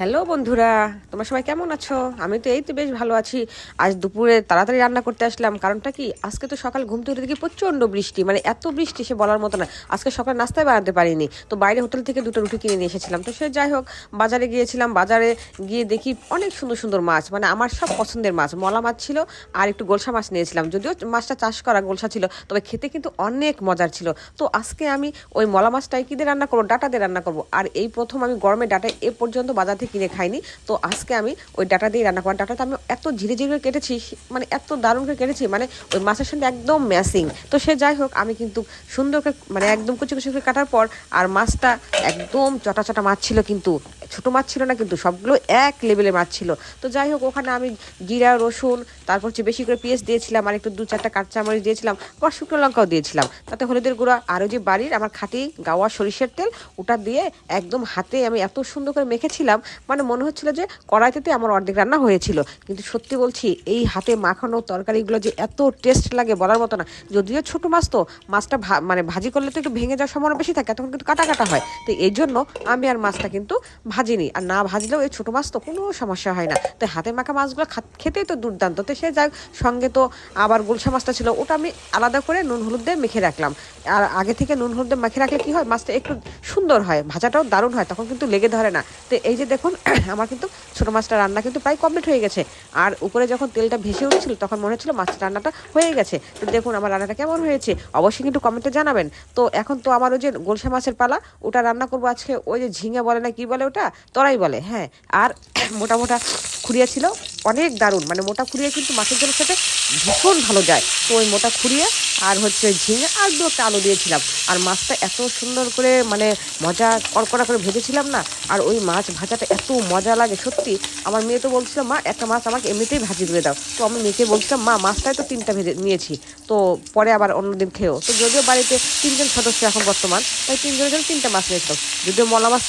Hello বন্ধুরা, তোমরা সবাই কেমন আছো? আমি তো এই তো বেশ ভালো আছি। আজ দুপুরে তাড়াতাড়ি রান্না করতে আসলাম। কারণটা কি? আজকে তো সকাল ঘুম থেকে দেখি প্রচণ্ড বৃষ্টি। মানে এত বৃষ্টি সে বলার মতো না। আজকে সকাল নাস্তায় বানাতে পারিনি। তো বাইরে হোটেল থেকে দুটো রুটি কিনে নিয়ে এসেছিলাম। তো সে যাই হোক, বাজারে গিয়েছিলাম। বাজারে গিয়ে দেখি অনেক সুন্দর সুন্দর মাছ। মানে আমার সব পছন্দের মাছ। মলা মাছ ছিল আর একটু গোলসা মাছ নিয়েছিলাম। যদিও মাছটা চাষ করা গোলসা ছিল, তবে খেতে কিন্তু অনেক মজার ছিল। তো আজকে আমি ওই মলা মাছটাই কী দিয়ে রান্না করব? ডাটা দিয়ে রান্না করব। আর এই প্রথম আমি গরমে ডাটা এ পর্যন্ত বাজার থেকে কিনে খাইনি। তো আজকে আমি ওই ডাটা দিয়ে রান্না করার ডাটাটা আমি এত ঝিরে ঝিরে কেটেছি মানে এত দারুণ করে কেটেছি মানে ওই মাছের সঙ্গে একদম ম্যাসিং তো সে যাই হোক, আমি কিন্তু সুন্দর করে মানে একদম কুচি কুচি করে কাটার পর আর মাছটা একদম চটা চটা মাছ ছিল কিন্তু, ছোটো মাছ ছিল না কিন্তু, সবগুলো এক লেভেলের মাছ ছিল। তো যাই হোক, ওখানে আমি জিরা, রসুন, তারপর হচ্ছে বেশি করে পেঁয়াজ দিয়েছিলাম, আর একটু দু চারটা কাঁচামরিচ দিয়েছিলাম আবার শুকনো লঙ্কাও দিয়েছিলাম। তাতে হলুদের গুঁড়া আরও যে বাড়ির আমার খাঁটি গাওয়া সরিষার তেল, ওটা দিয়ে একদম হাতে আমি এত সুন্দর করে মেখেছিলাম মানে মনে হচ্ছিল যে কড়াইতে আমার অর্ধেক রান্না হয়েছিল। কিন্তু সত্যি বলছি, এই হাতে মাখানো তরকারিগুলো যে এত টেস্ট লাগে বলার মতো না। যদিও ছোট মাছ তো, মাছটা মানে ভাজি করলে তো একটু ভেঙে যাওয়ার সম্ভাবনা বেশি থাকে, তখন কিন্তু কাটা কাটা হয়। তো এই জন্য আমি আর মাছটা কিন্তু ভাজিনি। আর না ভাজলেও এই ছোটো মাছ তো কোনো সমস্যা হয় না। তো হাতে মাখা মাছগুলো খেতেই তো দুর্দান্ত। তো সে যাক সঙ্গে তো আবার গুলশা মাছটা ছিল, ওটা আমি আলাদা করে নুন হলুদ দিয়ে মেখে রাখলাম। আর আগে থেকে নুন হলুদ দিয়ে মেখে রাখলে কি হয়, মাছটা একটু সুন্দর হয়, ভাজাটাও দারুণ হয়, তখন কিন্তু লেগে ধরে না। তো এই যে দেখুন আমার কিন্তু ছোটো মাছটা রান্না কিন্তু প্রায় কমপ্লিট হয়ে গেছে। আর উপরে যখন তেলটা ভেসে উঠছিল, তখন মনে হচ্ছিল মাছটা রান্নাটা হয়ে গেছে। তো দেখুন, আমার রান্নাটা কেমন হয়েছে? অবশ্যই কিন্তু কমেন্টে জানাবেন। তো এখন তো আমার ওই যে গোলসা মাছের পালা, ওটা রান্না করব আজকে। ওই যে ঝিঙে বলে না কি বলে ওটা? তরাই বলে হ্যাঁ। আর মোটা মোটা খুঁড়িয়া ছিল। অনেক দারুণ। মানে মোটা খুঁড়িয়ে কিন্তু মাছের জলের সাথে ভীষণ ভালো যায়। তো ওই মোটা খুঁড়িয়ে আর হচ্ছে ঝিঙে আর দু একটা আলু দিয়েছিলাম। আর মাছটা এত সুন্দর করে মানে মজা কড়কড়া করে ভেজেছিলাম না, আর ওই মাছ ভাজাটা এত মজা লাগে সত্যি। আমার মেয়ে তো বলছিল, মা, একটা মাছ আমাকে এমনিতেই ভাজি দিয়ে দাও। তো আমি মেয়েকে বলছিলাম, মা, মাছটাই তো তিনটা ভেজে নিয়েছি, তো পরে আবার অন্যদিন খেয়েও। তো যদিও বাড়িতে তিনজন সদস্য এখন বর্তমান, তাই তিনজনের জন্য তিনটা মাছ নিয়েছিলাম। যদিও মলা মাছ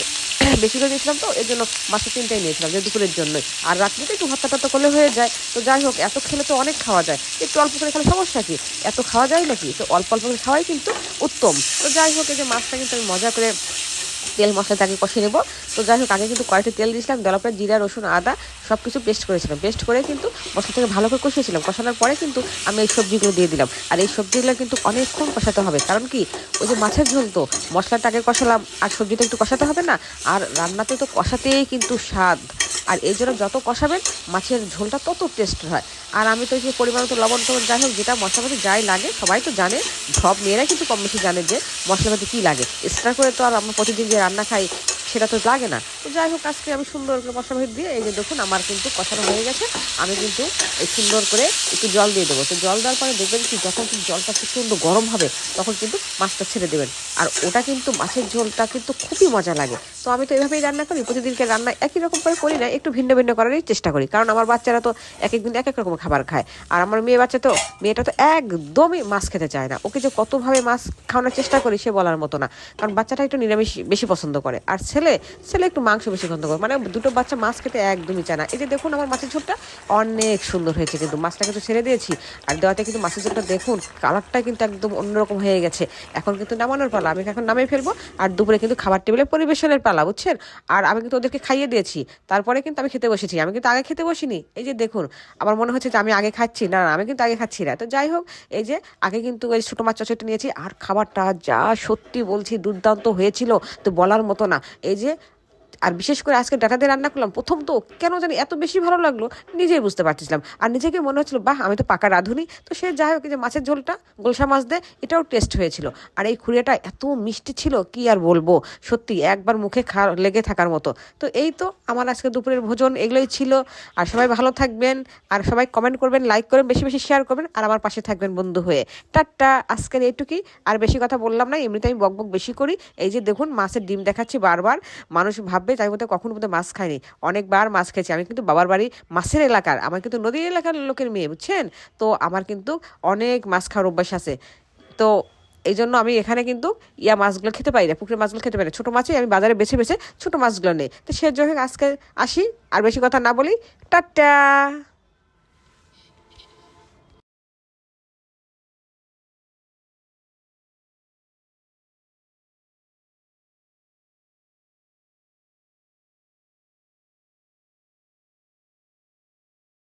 বেশি করে নিয়েছিলাম তো, এর জন্য মাছটা তিনটাই নিয়েছিলাম, যে দুপুরের জন্যই। আর রাত্রিতে একটু ভাতটা টর্তা করলে হয়ে যায়। তো যাই হোক, এত খেলে তো অনেক খাওয়া যায়। একটু অল্প করে খেলে সমস্যা কি? এত খাওয়া যায় নাকি? তো অল্প অল্প করে খাওয়াই কিন্তু উত্তম। তো যাই হোক, এই যে মাছটা কিন্তু আমি মজা করে তেল মশলা তাকে কষিয়ে নেব। তো যাই হোক, আগে কিন্তু কয়েকটা তেল দিয়েছিলাম, দেওয়ার জিরা, রসুন, আদা সব কিছু পেস্ট করেছিলাম পেস্ট করে কিন্তু মশলাটাকে ভালো করে কষিয়েছিলাম। কষানোর পরে কিন্তু আমি এই সবজিগুলো দিয়ে দিলাম। আর এই সবজিগুলো কিন্তু অনেকক্ষণ কষাতে হবে। কারণ কি? ওই যে মাছের ঝোল তো মশলাটা আগে কষালাম, আর সবজিটা একটু কষাতে হবে না। আর রান্নাতে তো কষাতেই কিন্তু স্বাদ। আর এই জন্য যত কষাবেন, মাছের ঝোলটা তত টেস্ট হয়। আর আমি তো এই যে পরিমাণ মতো লবণ টবণ যাই হোক, যেটা মশলাপাতি যাই লাগে, সবাই তো জানে, সব মেয়েরাই কিন্তু কম বেশি জানে যে মশলাপাতি কী লাগে। এক্সট্রা করে তো আর আমরা প্রতিদিন যে রান্না খাই সেটা তো লাগে না। তো যাই হোক, আজকে আমি সুন্দর করে মশলা ভেদ দিয়ে, এই যে দেখুন আমার কিন্তু কষানো হয়ে গেছে। আমি কিন্তু এই সুন্দর করে একটু জল দিয়ে দেবো। তো জল দেওয়ার পরে দেখবেন কি, যখন কিন্তু জলটা প্রচণ্ড গরম হবে, তখন কিন্তু মাছটা ছেড়ে দেবেন। আর ওটা কিন্তু মাছের ঝোলটা কিন্তু খুবই মজা লাগে। তো আমি তো এভাবেই রান্না করি, প্রতিদিনকে রান্না একই রকম করে করি না, একটু ভিন্ন ভিন্ন করারই চেষ্টা করি। কারণ আমার বাচ্চারা তো এক একদিন এক এক রকম খাবার খায়। আর আমার মেয়ে বাচ্চা তো, মেয়েটা তো একদমই মাছ খেতে চায় না। ওকে যে কতভাবে মাছ খাওয়ানোর চেষ্টা করি সে বলার মতো না। কারণ বাচ্চাটা একটু নিরামিষ বেশি পছন্দ করে। আর ছেলে ছেলে একটু মাংস বেশি গন্ধ করে। মানে দুটো বাচ্চা মাছ খেতে একদমই চায় না। এই যে দেখুন আমার মাছের ঝোলটা, অনেক সুন্দর হয়েছে কিন্তু। মাছটা কিন্তু ছেড়ে দিয়েছি। আর দেওয়াতে কিন্তু মাছের ঝোলটা দেখুন, কালারটা কিন্তু একদম অন্যরকম হয়ে গেছে। এখন কিন্তু নামানোর পালা। আমি এখন নামিয়ে ফেলব। আর দুপুরে কিন্তু খাবার টেবিলে পরিবেশনের পালা, বুঝছেন? আর আমি কিন্তু ওদেরকে খাইয়ে দিয়েছি। তারপরে কিন্তু আমি খেতে বসেছি। আমি কিন্তু আগে খেতে বসিনি। এই যে দেখুন, আমার মনে হচ্ছে যে আমি আগে খাচ্ছি। না না, আমি কিন্তু আগে খাচ্ছি না। তো যাই হোক, এই যে আগে কিন্তু ওই ছোটো মাছ চচড়িটা নিয়েছি। আর খাবারটা যা সত্যি বলছি, দুর্দান্ত হয়েছিল। তো বলার মতো না। এই যে আর বিশেষ করে আজকে ডাটা দিয়ে রান্না করলাম, প্রথম তো কেন জানি এত বেশি ভালো লাগল, নিজেই বুঝতে পারছিলাম আর নিজেকে মনে হচ্ছিল, বাহ, আমি তো পাকা রাঁধুনি। তো সে যাই হোক যে মাছের ঝোলটা, গোলসা মাছ দিয়ে, এটাও টেস্ট হয়েছিল। আর এই খুঁড়িয়াটা এত মিষ্টি ছিল, কি আর বলব? সত্যি, একবার মুখে খা, লেগে থাকার মতো। তো এই তো আমার আজকে দুপুরের ভোজন, এগুলোই ছিল। আর সবাই ভালো থাকবেন, আর সবাই কমেন্ট করবেন লাইক করবেন, বেশি বেশি শেয়ার করবেন, আর আমার পাশে থাকবেন বন্ধু হয়ে। টাটা, আজকের এইটুকুই আর বেশি কথা বললাম না এমনিতে আমি বকবক বেশি করি। এই যে দেখুন, মাছের ডিম দেখাচ্ছি বারবার। মানুষ ভাববে তাই মধ্যে কখনো বোধহয় মাছ খাইনি। অনেকবার মাছ খেয়েছি। আমি কিন্তু বাবার বাড়ি মাছের এলাকার। আমার কিন্তু নদীর এলাকার লোকের মেয়ে, বুঝছেন? তো আমার কিন্তু অনেক মাছ খাওয়ার অভ্যাস আছে। তো এই জন্য আমি এখানে কিন্তু ইয়া মাছগুলো খেতে পারি না, পুকুরের মাছগুলো খেতে পারি না। ছোটো মাছই আমি বাজারে বেছে বেছে ছোটো মাছগুলো নেই। তো সে জন্য আজকে আসি। আর বেশি কথা না বলি। টাটা!